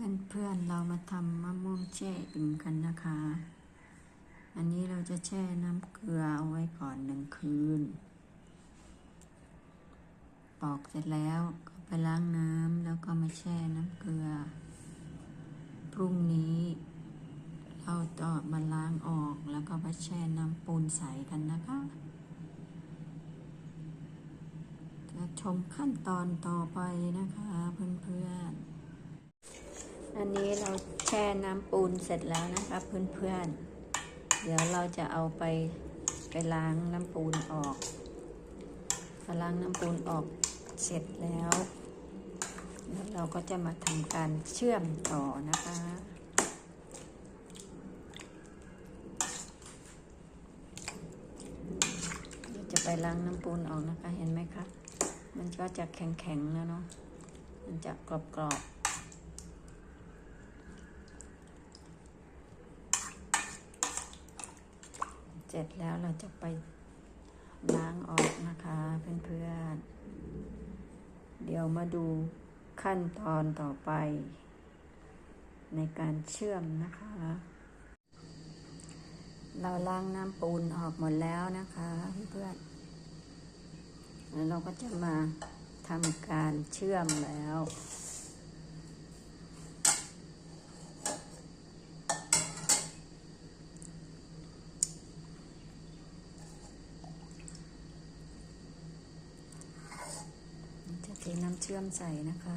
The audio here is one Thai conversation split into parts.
พื่อนเพื่อนๆเรามาทำมะม่วงแช่อิ่มกันนะคะ อันนี้เราจะแช่น้ำเกลือเอาไว้ก่อนหนึ่งคืน ปอกเสร็จแล้วก็ไปล้างน้ำแล้วก็มาแช่น้ำเกลือ พรุ่งนี้เราจะมาล้างออกแล้วก็มาแช่น้ำปูนใสกันนะคะจะชมขั้นตอนต่อไปนะคะเพื่อนๆ อันนี้เราแช่น้ำปูนเสร็จแล้วนะคะเพื่อนๆ เดี๋ยวเราจะเอาไปไปล้างน้ำปูนออกพอล้างน้ำปูนออกเสร็จแล้วแล้วเราก็จะมาทำการเชื่อมต่อนะคะจะไปล้างน้ำปูนออกนะคะเห็นไหมคะ มันก็จะแข็งๆแล้วเนาะ มันจะกรอบๆ ร็จแล้วเราจะไปล้างออกนะคะเพื่อนๆ เดี๋ยวมาดูขั้นตอนต่อไป ในการเชื่อมนะคะ เราล้างน้ำปูนออกหมดแล้วนะคะเพื่อนๆแล้วเราก็จะมาทำการเชื่อมแล้ว จะเท น้ำเชื่อมใส่นะคะ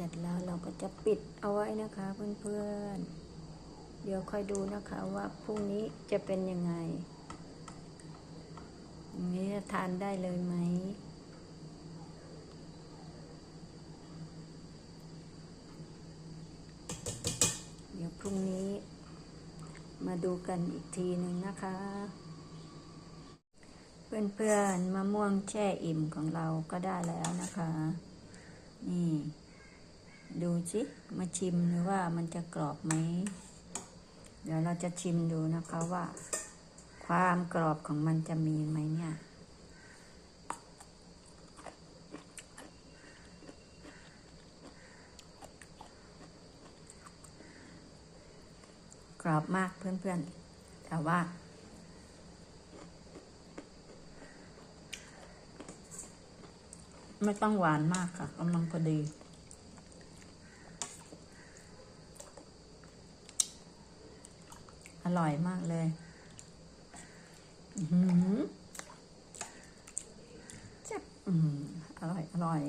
ร็จแล้วเราก็จะปิดเอาไว้นะคะเพื่อนๆ เดี๋ยวค่อยดูนะคะว่าพรุ่งนี้จะเป็นยังไงอย่างนี้ทานได้เลยไหมเดี๋ยวพรุ่งนี้มาดูกันอีกทีหนึ่งนะคะ เพื่อนๆมะม่วงแช่อิ่มของเราก็ได้แล้วนะคะ นี่ ดูสิมาชิมหรือว่ามันจะกรอบไหม เดี๋ยวเราจะชิมดูนะคะว่า ความกรอบของมันจะมีไหมเนี่ยกรอบมากเพื่อนๆ แต่ว่า ไม่ต้องหวานมากค่ะกำลังพอดี ร่อยมากเลยอือหือแซ่บอืมอร่อย อร่อย